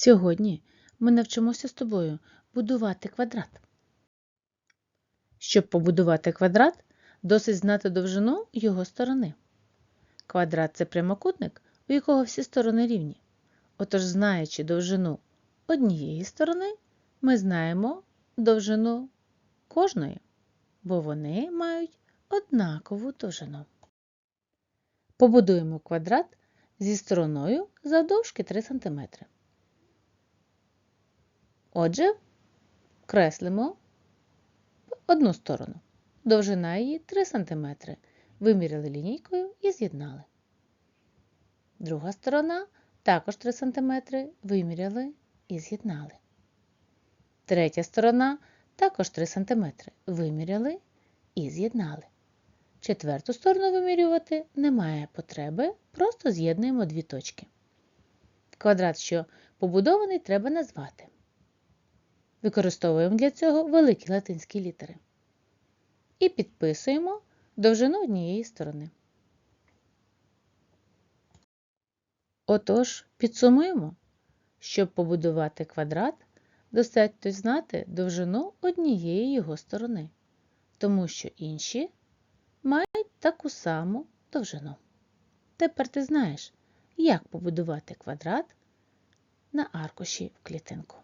Сьогодні ми навчимося з тобою будувати квадрат. Щоб побудувати квадрат, досить знати довжину його сторони. Квадрат це прямокутник, у якого всі сторони рівні. Отож, знаючи довжину однієї сторони, ми знаємо довжину кожної, бо вони мають однакову довжину. Побудуємо квадрат зі стороною завдовжки 3 см. Отже, креслимо одну сторону. Довжина її 3 см. Виміряли лінійкою і з'єднали. Друга сторона також 3 см. Виміряли і з'єднали. Третя сторона також 3 см. Виміряли і з'єднали. Четверту сторону вимірювати немає потреби, просто з'єднуємо дві точки. Квадрат, що побудований, треба назвати. Використовуємо для цього великі латинські літери. І підписуємо довжину однієї сторони. Отож, підсумуємо, щоб побудувати квадрат, достатньо знати довжину однієї його сторони, тому що інші мають таку саму довжину. Тепер ти знаєш, як побудувати квадрат на аркуші в клітинку.